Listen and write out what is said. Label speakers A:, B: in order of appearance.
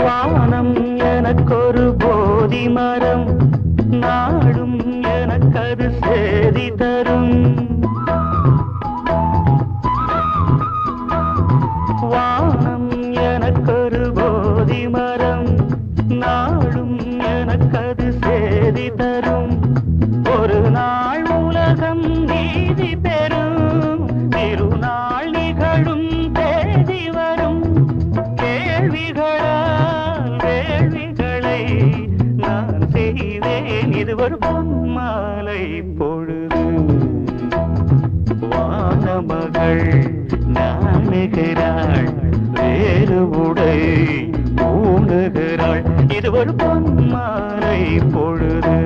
A: வானம் எனக்கொரு போதி மரம் நாடும் எனக்கது சேதி தரும். வானம் எனக்கொரு போதி மரம் நாடும் எனக்கது சேதி தரும். இது ஒரு பொன்மாலை பொழுது வானமகள் நாணுகிறாள் வேறு உடை ஊணுகிறாள் இது ஒரு பொன்மாலை பொழுது